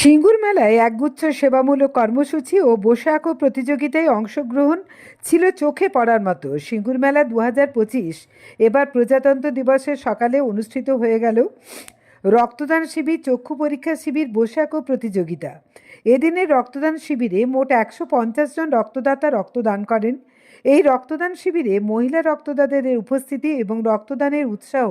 সিঙ্গুর মেলায় একগুচ্ছ সেবামূলক কর্মসূচি ও বৈশাখ প্রতিযোগিতায় অংশগ্রহণ ছিল চোখে পড়ার মতো। সিঙ্গুর মেলা দু হাজার পঁচিশ, এবার প্রজাতন্ত্র দিবসের সকালে অনুষ্ঠিত হয়ে গেল রক্তদান শিবির, চক্ষু পরীক্ষা শিবির, বৈশাখ প্রতিযোগিতা। এদিনের রক্তদান শিবিরে মোট একশো পঞ্চাশ জন রক্তদাতা রক্তদান করেন। এই রক্তদান শিবিরে মহিলা রক্তদাতাদের উপস্থিতি এবং রক্তদানের উৎসাহ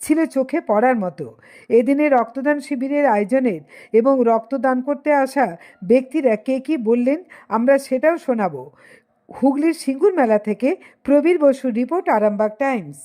ছিল চোখে পড়ার মতো। এদিনে রক্তদান শিবিরের আয়োজনের এবং রক্তদান করতে আসা ব্যক্তিরা কে কী বললেন আমরা সেটাও শোনাবো। হুগলির সিঙ্গুর মেলা থেকে প্রবীর বসুর রিপোর্ট, আরামবাগ টাইমস।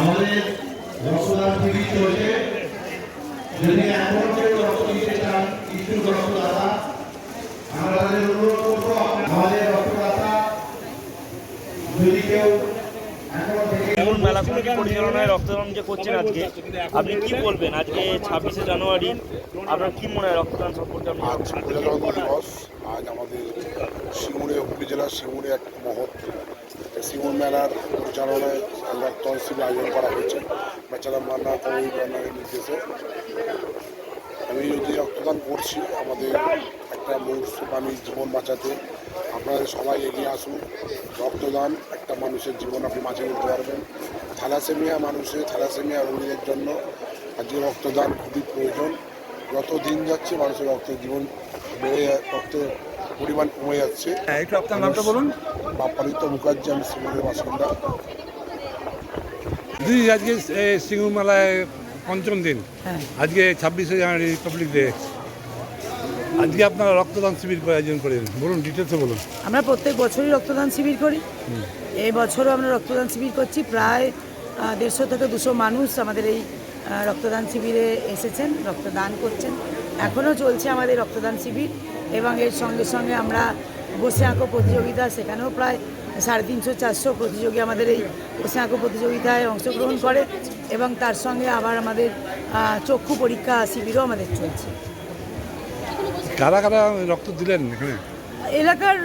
আমাদের চলছে। যদি এখন কেউ রক্ত দিতে চান ইচ্ছুক রক্তদাতা আমরা তাদের অনুরোধ করব আমাদের রক্তদাতা যদি কেউ এমন মেলা কমিটি পরিচালনায় রক্তদান যে করছেন আজকে? আপনি কি বলবেন আজকে ছাব্বিশে জানুয়ারি? আপনার কি মনে হয় রক্তদান সম্পর্কে আপনি আজ দিবস আজ আমাদের সিঙ্গুরে হুগলি জেলার সিঙ্গুরে এক মহৎ সিঙ্গুর মেলার পরিচালনায় রক্তদান শিবির আয়োজন করা হয়েছে। বেচারা মান্না কবি নির্দেশে। আমি যদি রক্তদান করছি আমাদের একটা মনুষ্যপ্রাণীর জীবন বাঁচাতে আপনাদের সবাই এগিয়ে আসুন। রক্তদান একটা মানুষের জীবন আপনি বাঁচিয়ে নিতে পারবেন। থ্যালাসেমিয়া মানুষের থ্যালাসেমিয়া রোগীদের জন্য আজকে রক্তদান খুবই প্রয়োজন। যত দিন যাচ্ছে মানুষের রক্তের জীবন বেড়ে রক্তের পরিমাণ কমে যাচ্ছে। হ্যাঁ, একটু আপনার নামটা বলুন। বাপ্পাদিত্য মুখার্জি আমি সিঙ্গুরের বাসিন্দা। দিদি আজকে এ, সিঙ্গু মেলায় পঞ্চম দিন। আজকে ছাব্বিশে জানুয়ারি রিপাবলিক ডে আজকে আপনারা রক্তদান শিবির আয়োজন করেন। বলুন ডিটেলসে বলুন। আমরা প্রত্যেক বছরই রক্তদান শিবির করি। এই বছরও আমরা রক্তদান শিবির করছি। প্রায় দেড়শো থেকে দুশো মানুষ আমাদের এই রক্তদান শিবিরে এসেছেন রক্তদান করছেন। এখনও চলছে আমাদের রক্তদান শিবির এবং এর সঙ্গে সঙ্গে আমরা বসে আঁকো প্রতিযোগিতা। সেখানেও প্রায় সাড়ে তিনশো চারশো প্রতিযোগী আমাদের এই আঁকো প্রতিযোগিতায় অংশগ্রহণ করে এবং তার সঙ্গে আবার আমাদের চক্ষু পরীক্ষা শিবিরও আমাদের চলছে। কারা কারা রক্ত দিলেন এখানে? এলাকার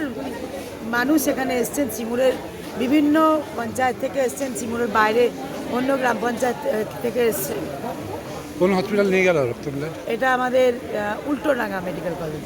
মানুষ এখানে এসছেন সিমুরের বিভিন্ন পঞ্চায়েত থেকে এসছেন সিমুরের বাইরে অন্য গ্রাম পঞ্চায়েত থেকে এসছেন। কোন হসপিটাল নিয়ে গেল রক্ত এটা আমাদের উল্টোডাঙ্গা মেডিকেল কলেজ।